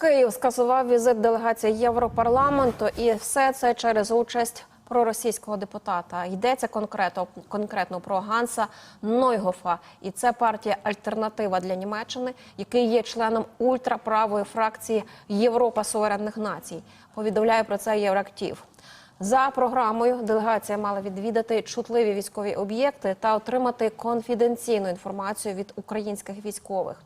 Київ скасував візит делегації Європарламенту, і все це через участь проросійського депутата. Йдеться конкретно конкретно про Ганса Нойгофа, і це партія Альтернатива для Німеччини, який є членом ультраправої фракції Європа суверенних націй. Повідомляє про це Євроактив. За програмою делегація мала відвідати чутливі військові об'єкти та отримати конфіденційну інформацію від українських військових.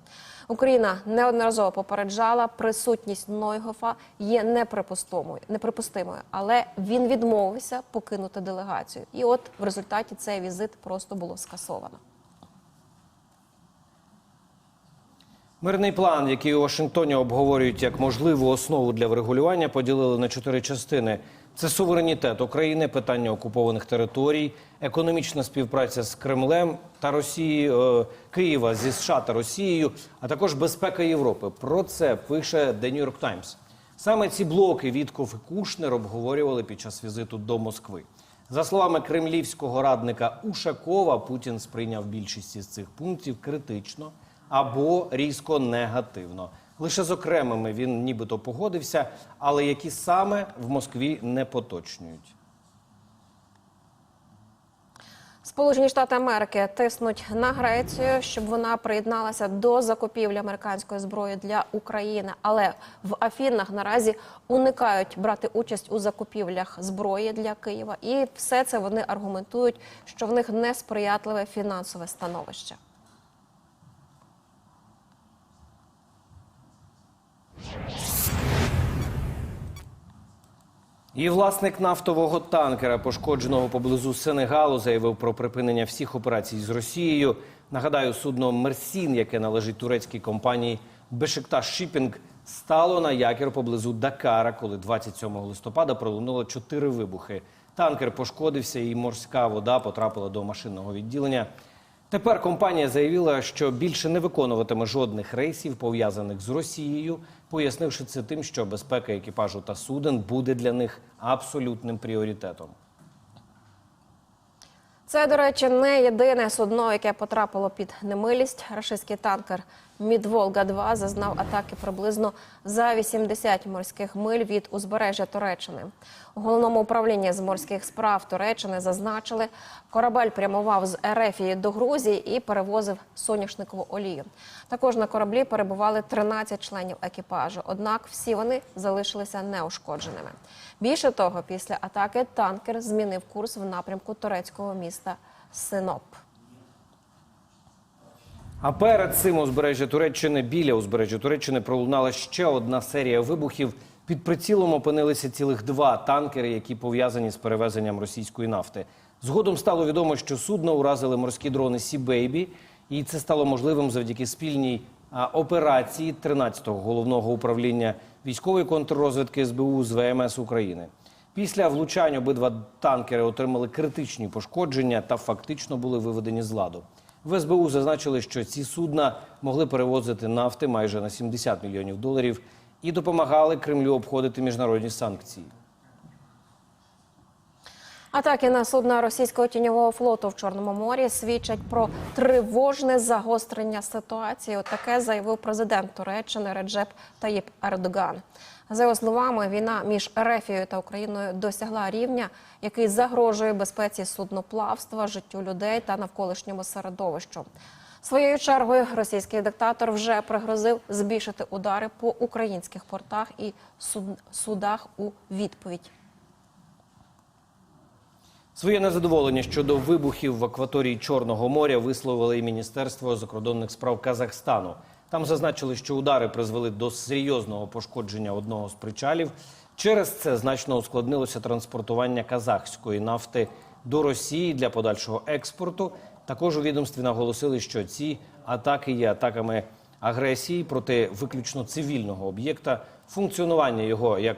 Україна неодноразово попереджала, присутність Нойгофа є неприпустимою, неприпустимою, але він відмовився покинути делегацію. І от в результаті цей візит просто було скасовано. Мирний план, який у Вашингтоні обговорюють як можливу основу для врегулювання, поділили на чотири частини: це суверенітет України, питання окупованих територій, економічна співпраця з Кремлем та Росією е, Києва зі США та Росією, а також безпека Європи. Про це пише The New York Times. Саме ці блоки Вітков і Кушнер обговорювали під час візиту до Москви. За словами кремлівського радника Ушакова, Путін сприйняв більшість із цих пунктів критично або різко негативно. Лише з окремими він нібито погодився, але які саме в Москві не поточнюють. Сполучені Штати Америки тиснуть на Грецію, щоб вона приєдналася до закупівлі американської зброї для України. Але в Афінах наразі уникають брати участь у закупівлях зброї для Києва, і все це вони аргументують, що в них несприятливе фінансове становище. І власник нафтового танкера, пошкодженого поблизу Сенегалу, заявив про припинення всіх операцій з Росією. Нагадаю, судно Мерсін, яке належить турецькій компанії Бешикташ Шіпінг, стало на якір поблизу Дакара, коли 27 листопада пролунуло чотири вибухи. Танкер пошкодився, і морська вода потрапила до машинного відділення. Тепер компанія заявила, що більше не виконуватиме жодних рейсів, пов'язаних з Росією, пояснивши це тим, що безпека екіпажу та суден буде для них абсолютним пріоритетом. Це, до речі, не єдине судно, яке потрапило під немилість. Рашистський танкер Мідволга 2 зазнав атаки приблизно за 80 морських миль від узбережжя Туреччини. У головному управлінні з морських справ Туреччини зазначили, корабель прямував з Ерефії до Грузії і перевозив соняшникову олію. Також на кораблі перебували 13 членів екіпажу. Однак всі вони залишилися неушкодженими. Більше того, після атаки танкер змінив курс в напрямку турецького міста Синоп. А перед цим узбережжя Туреччини біля узбережжя Туреччини пролунала ще одна серія вибухів. Під прицілом опинилися цілих два танкери, які пов'язані з перевезенням російської нафти. Згодом стало відомо, що судно уразили морські дрони Сі Бейбі, і це стало можливим завдяки спільній операції 13-го головного управління військової контррозвідки СБУ з ВМС України. Після влучань обидва танкери отримали критичні пошкодження та фактично були виведені з ладу. В СБУ зазначили, що ці судна могли перевозити нафти майже на 70 мільйонів доларів і допомагали Кремлю обходити міжнародні санкції. Атаки на судна російського тіньового флоту в Чорному морі свідчать про тривожне загострення ситуації. Отаке заявив президент Туреччини Реджеп Таїп Ердоган. За його словами, війна між Ерефією та Україною досягла рівня, який загрожує безпеці судноплавства, життю людей та навколишньому середовищу. Своєю чергою російський диктатор вже пригрозив збільшити удари по українських портах і суд- судах у відповідь. Своє незадоволення щодо вибухів в акваторії Чорного моря висловили і Міністерство закордонних справ Казахстану. Там зазначили, що удари призвели до серйозного пошкодження одного з причалів. Через це значно ускладнилося транспортування казахської нафти до Росії для подальшого експорту. Також у відомстві наголосили, що ці атаки є атаками агресії проти виключно цивільного об'єкта, функціонування його як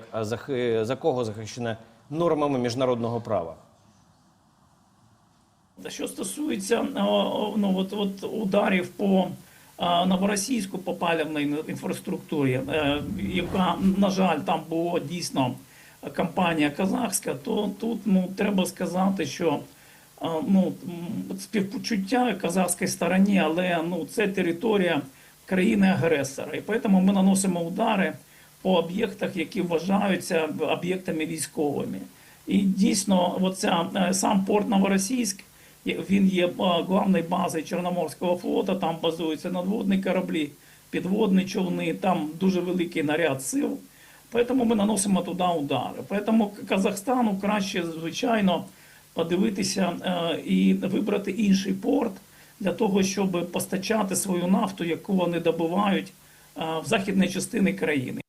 за кого захищене нормами міжнародного права. Що стосується ну, от, от ударів по новоросійську по палівній інфраструктурі, е, яка, на жаль, там була дійсно компанія казахська, то тут ну, треба сказати, що ну, співпочуття казахській стороні, але ну, це територія країни-агресора. І тому ми наносимо удари по об'єктах, які вважаються об'єктами військовими. І дійсно, оця, е, сам порт Новоросійськ, він є е, главною базою Чорноморського флоту, там базуються надводні кораблі, підводні човни, там дуже великий наряд сил. Тому ми наносимо туди удари. Тому Казахстану краще, звичайно, подивитися е, і вибрати інший порт для того, щоб постачати свою нафту, яку вони добувають е, в західній частині країни.